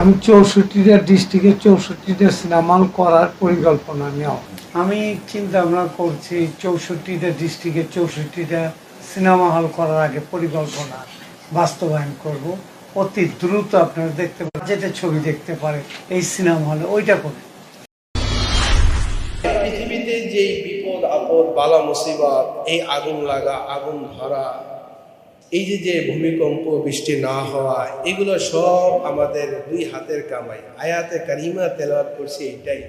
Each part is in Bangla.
আমি চৌষট্টিটা ডিস্ট্রিক্টে চৌষট্টিটা সিনেমা হল করার পরিকল্পনা নেওয়া। আমি চিন্তা ভাবনা করছি চৌষট্টিটা ডিস্ট্রিক্টে চৌষট্টিটা সিনেমা হল করার আগে পরিকল্পনা বাস্তবায়ন করব। অতি দ্রুত আপনারা দেখতে পারেন যেটা ছবি দেখতে পারে এই সিনেমা হলে ওইটা করে। পৃথিবীতে যে বিপদ আপদ বালা মুসিবত এই আগুন লাগা আগুন ধরা এই যে যে ভূমিকম্প, বৃষ্টি না হওয়া, এগুলো সব আমাদের দুই হাতের কামাই। আয়াতে কারিমা তেলাওয়াত করছে এইটাই।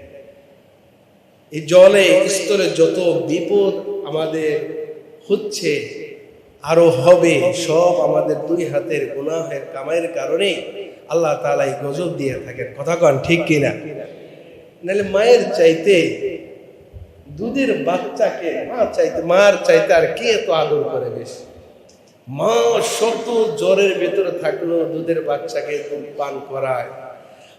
এই জলে, স্তরে যত বিপদ আমাদের হচ্ছে, আরও হবে, সব আমাদের দুই হাতের গুনাহের কামাইয়ের কারণে আল্লাহ তাআলা এই গজব দিয়ে থাকেন। কথা কন, ঠিক কিনা? নাহলে মায়ের চাইতে, দুধের বাচ্চাকে মা চাইতে, মার চাইতে আর কে এত আদর করে বেশি? মা শত জ্বরের ভেতরে থাকল, দুধের বাচ্চাকে দুধ পান করায়।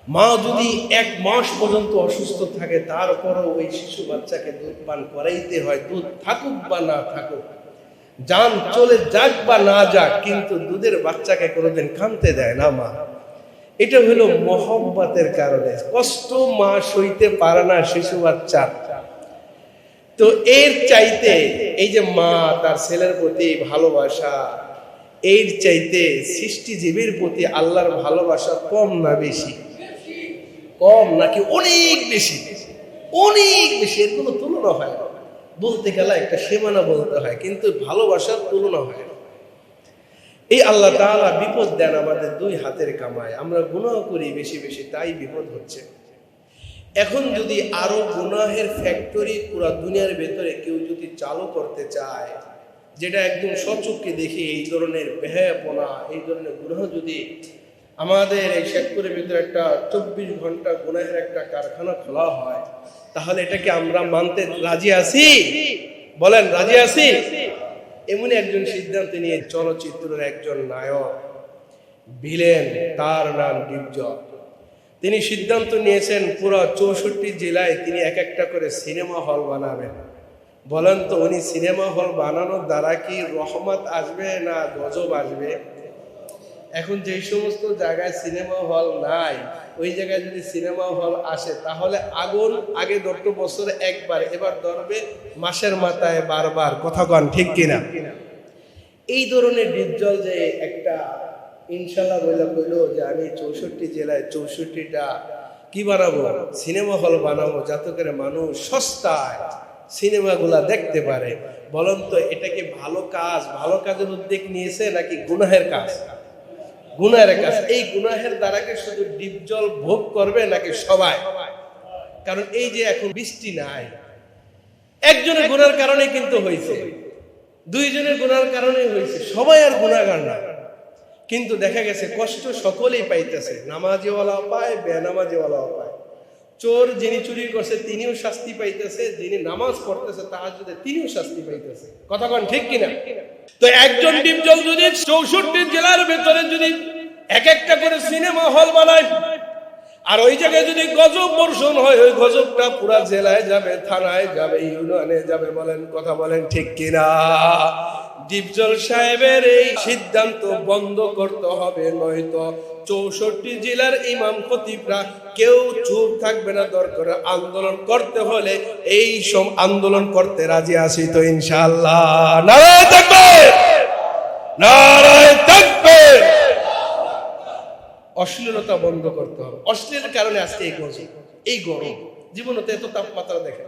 মা যদি এক মাস পর্যন্ত অসুস্থ থাকে, তারপরও ওই শিশু বাচ্চাকে দুধ পান করাইতে হয়। দুধ থাকুক বা না থাকুক, যান চলে যাক বা না যাক, কিন্তু দুধের বাচ্চাকে কোনোদিন কানতে দেয় না মা। এটা হলো মহব্বতের কারণে। কষ্ট মা সইতে পারে না শিশু বাচ্চা। তো এর চাইতে এই যে মা তার ছেলের প্রতি ভালোবাসা, এর চাইতে সৃষ্টিজীবীর প্রতি আল্লাহর ভালোবাসা কম না বেশি? কম নাকি অনেক বেশি? অনেক বেশি, এর কোনো তুলনা হয় না। বলতে গেলে একটা সীমানা বলতে হয়, কিন্তু ভালোবাসার তুলনা হয় না। এই আল্লাহ তাআলা বিপদ দেন আমাদের দুই হাতের কামায়। আমরা গুনাহ করি বেশি বেশি, তাই বিপদ হচ্ছে। এখন যদি আরও গুনাহের ফ্যাক্টরি পুরো দুনিয়ার ভেতরে কেউ যদি চালু করতে চায়, যেটা একদম সচক্ষে দেখি এই ধরনের বেহায়াপনা এই ধরনের গুনাহ যদি আমাদের এই সেক্টরের ভিতরে একটা চব্বিশ ঘণ্টা গুনাহের একটা কারখানা খোলা হয়, তাহলে এটাকে আমরা মানতে রাজি আছি? বলেন, রাজি আছি? এমনই একজন সিদ্ধান্ত নিয়ে চলচ্চিত্রের একজন নায়ক, ভিলেন, তার নাম ডিপজল তিনি সিদ্ধান্ত নিয়েছেন, পুরো চৌষট্টি জেলায় তিনি এক একটা করে সিনেমা হল বানাবেন। বলেন তো, উনি সিনেমা হল বানানোর দ্বারা কি রহমত আসবে না গজব আসবে? এখন যে সমস্ত জায়গায় সিনেমা হল নাই, ওই জায়গায় যদি সিনেমা হল আসে, তাহলে আগুন আগে ধরতো বছরে একবার, এবার ধরবে মাসের মাথায় বারবার। কথা কন, ঠিক কিনা? এই ধরনের ডিপজল যে একটা ইনশাল্লাহ বলে কইলো যে আমি চৌষট্টি জেলায় চৌষট্টিটা কি বানাবো? সিনেমা হল বানাবো যাতে করে মানুষ সস্তায় সিনেমাগুলা দেখতে পারে। বলুন তো, এটা কি ভালো কাজ? ভালো কাজের উদ্যোগ নিয়েছে নাকি গুনাহের কাজ? গুনাহের কাজ। এই গুনাহের দ্বারা কি শুধু ডিপজল ভোগ করবে নাকি সবাই? কারণ এই যে এখন বৃষ্টি নাই, একজনের গুনার কারণে কিন্তু হয়েছে, দুইজনের গুনার কারণে হয়েছে, সবাই আর গুণাগার না। কিন্তু দেখা গেছে কষ্ট সকলেই পাইতেছে। নামাজিওয়ালাও পায়, বেনামাজিওয়ালাও পায়। চোর যিনি চুরি করছে, তিনিও শাস্তি পাইতেছে। যিনি নামাজ পড়তেছে তাহার যদি তিনিও শাস্তি পাইতেছে। কথা কন ঠিক কিনা? তো একজন ডিপজল যদি চৌষট্টি জেলার ভেতরে যদি এক একটা করে সিনেমা হল বানায়, আর ওই জায়গায় যদি গজব বর্ষণ হয়, ওই গজবটা পুরা জেলায় যাবে, থানায় যাবে, ইউনিয়নে যাবে বলেন, কথা বলেন ঠিক কিনা? ডিপজল সাহেবের এই সিদ্ধান্ত বন্ধ করতে হবে, নয়তো চৌষট্টি জেলার ইমাম খতিবরা কেউ চুপ থাকবে না, দরকার আন্দোলন করতে হলে এই সব আন্দোলন করতে রাজি আছি তো ইনশাআল্লাহ। নারায় থাকবে! নারায় থাকবে! অশ্লীলতা বন্ধ করতে হবে। অশ্লীলের কারণে আজকে এই গরম এই গরম। জীবনে তো এত তাপমাত্রা দেখে